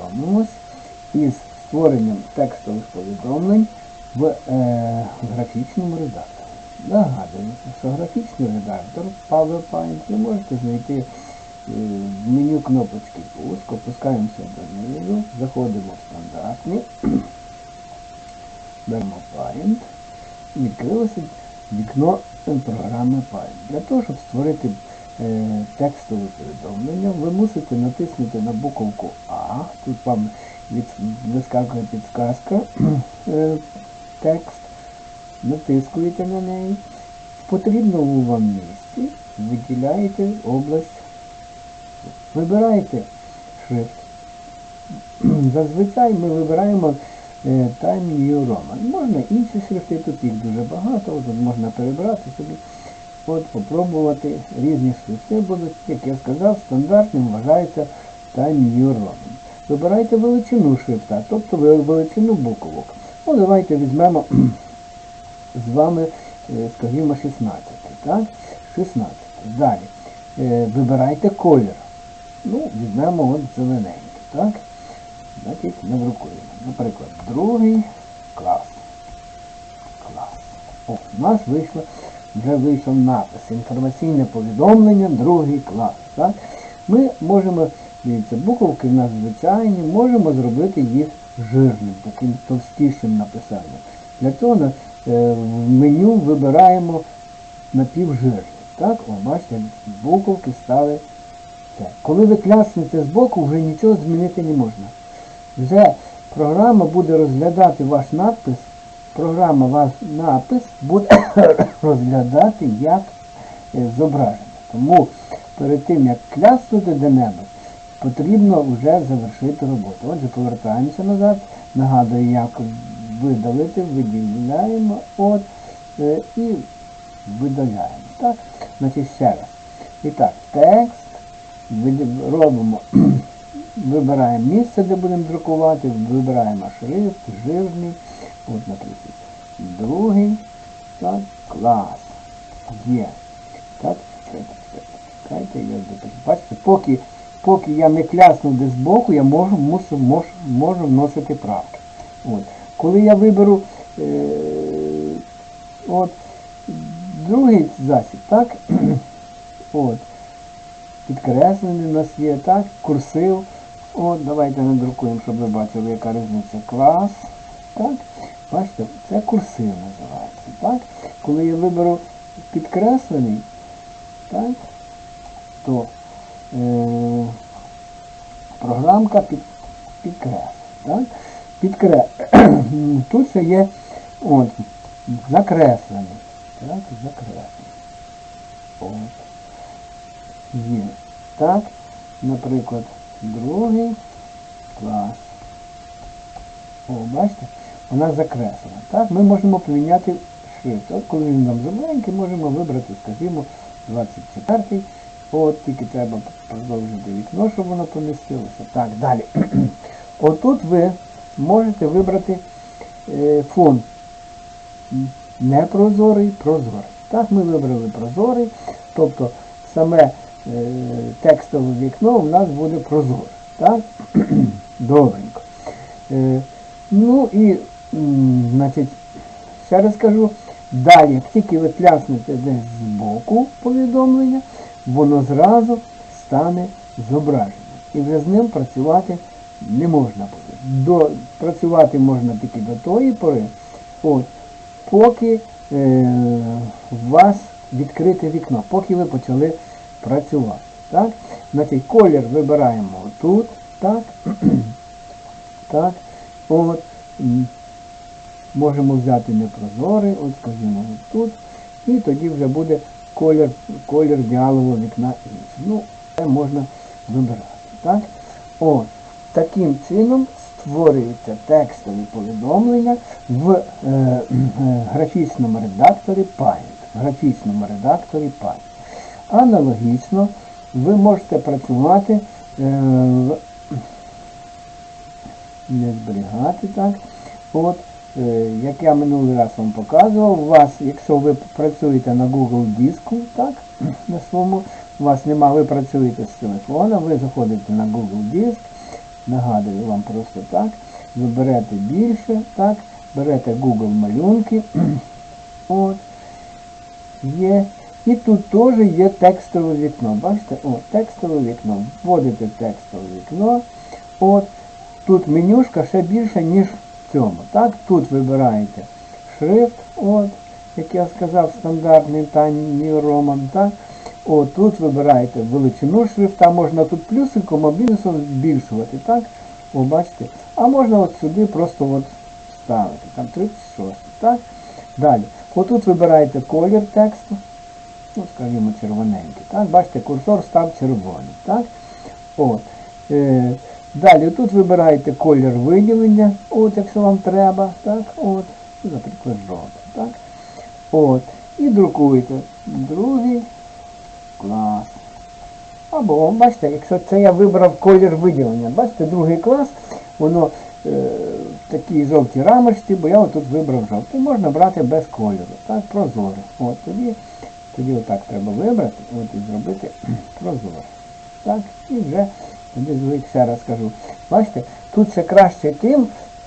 познайомимось із створенням текстових повідомлень в е, графічному редакторі. Нагадую, що графічний редактор PowerPoint ви можете знайти е, в меню кнопочки пуск, опускаємося донизу, заходимо в стандартний, беремо Paint, і відкрилося вікно програми Paint. Для того, щоб створити текстове повідомлення, ви мусите натиснути на буковку А. Тут вам вискакує підсказка е, текст. Натискуєте на неї. В потрібному вам місці виділяєте область. Вибираєте шрифт. Зазвичай ми вибираємо е, Time New Roman. Можна інші шрифти, тут їх дуже багато, можна перебрати собі. От, попробувати різні шрифти будуть, як я сказав, стандартним вважається Time New Roman. Вибирайте величину шрифта, тобто величину буквок. Ну, давайте візьмемо з вами, е, скажімо, 16. Так? 16. Далі. Е, Вибирайте колір. Ну, візьмемо от зелененький. Так? Значить, надрукуємо. Наприклад, другий клас. Клас. О, у нас вийшло, вже вийшов напис. Інформаційне повідомлення, другий клас. Так? Ми можемо, дивіться, буковки в нас звичайні, можемо зробити їх жирним, таким товстішим написанням. Для цього е, в меню вибираємо напівжирні. Так, о, бачите, буковки стали це. Коли ви кляснете збоку, вже нічого змінити не можна. Вже програма буде розглядати ваш надпис, програма ваш напис буде розглядати як е, зображення. Тому перед тим, як кляснути де-небудь, потрібно вже завершити роботу. Отже, повертаємося назад. Нагадую, як видалити, виділяємо от, е, і видаляємо. Так? Значить, ще раз. І так, текст робимо, вибираємо місце, де будемо друкувати, вибираємо шрифт, жирний, от, наприклад, другий, так, клас. Є. Так, чекайте, чекайте. Бачите, поки, поки я не кляснув десь збоку, я можу, мусу, можу, можу вносити правки. От. Коли я виберу е, от, другий засіб, так, от, підкреслений у нас є, так, курсив. От, давайте надрукуємо, щоб ви бачили, яка різниця. Клас. Так. Бачите, це курсив називається. Так? Коли я виберу підкреслений, так, то е, програмка під, підкреслить. Так? Підкре... Тут ще є от, закреслений. Так, закреслений. От. Є. Так, наприклад, другий клас. О, бачите, вона закреслена. Так, ми можемо поміняти шрифт. От коли він нам замаленький, можемо вибрати, скажімо, 24-й. От, тільки треба продовжити вікно, щоб воно помістилося. Так, далі. Отут ви можете вибрати е, фон непрозорий, прозорий. Так, ми вибрали прозорий, тобто саме е, текстове вікно у нас буде прозоре. Так? Добренько. Е, ну і, значить, ще раз далі, як тільки ви кляснете десь збоку повідомлення, воно зразу стане зображенням. І вже з ним працювати не можна буде. До, працювати можна тільки до тої пори, от, поки е, у вас відкрите вікно, поки ви почали працювати. Так? Значить, колір вибираємо тут, так, так, от, можемо взяти непрозорий, от, скажімо, от тут, і тоді вже буде колір, колір діалового вікна інший. Ну, це можна вибирати. Так? От, таким чином створюються текстові повідомлення в е, е, графічному редакторі Paint. В графічному редакторі Paint. Аналогічно ви можете працювати е, в- не зберігати так. От, як я минулий раз вам показував, у вас, якщо ви працюєте на Google диску, так, на своєму, у вас нема, ви працюєте з телефона, ви заходите на Google диск, Нагадую вам просто так. Ви берете більше, так, берете Google малюнки. От. Є. І тут теж є текстове вікно. Бачите? О, текстове вікно. Вводите текстове вікно. От. Тут менюшка ще більше, ніж цьому. Так, тут вибираєте шрифт, от, як я сказав, стандартний New Roman, так. От, тут вибираєте величину шрифта, можна тут плюсиком або мінусом збільшувати, так? О, бачите. А можна от сюди просто от ставити, там 36, так? Далі. Отут вибираєте колір тексту, ну, скажімо, червоненький, так? Бачите, курсор став червоний, так? От. Е, далі тут вибираєте колір виділення, от, якщо вам треба, так? От. Наприклад, жовтий, так? От. І друкуєте. Другий клас. Або, бачите, якщо це я вибрав колір виділення, бачите, другий клас, воно е, в такій жовтій рамочці, бо я отут вибрав жовтий. Можна брати без кольору. Так, прозорий. От тоді, тоді отак треба вибрати, от і зробити прозорий. Так, і вже ще раз. Бачите, тут ще краще тим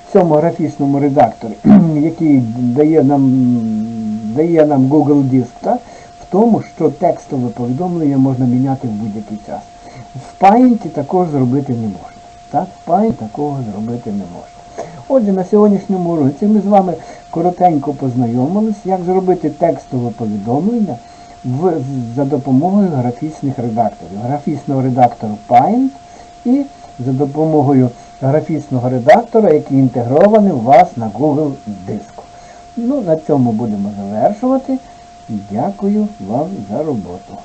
в цьому графічному редакторі, який дає нам, дає нам Google Диск, так, в тому, що текстове повідомлення можна міняти в будь-який час. В Paint також зробити не можна. Так, в Paint такого зробити не можна. Отже, на сьогоднішньому уроці ми з вами коротенько познайомились, як зробити текстове повідомлення в, за допомогою графічних редакторів. Графічного редактору Paint і за допомогою графічного редактора, який інтегрований у вас на Google диску. Ну, на цьому будемо завершувати. Дякую вам за роботу.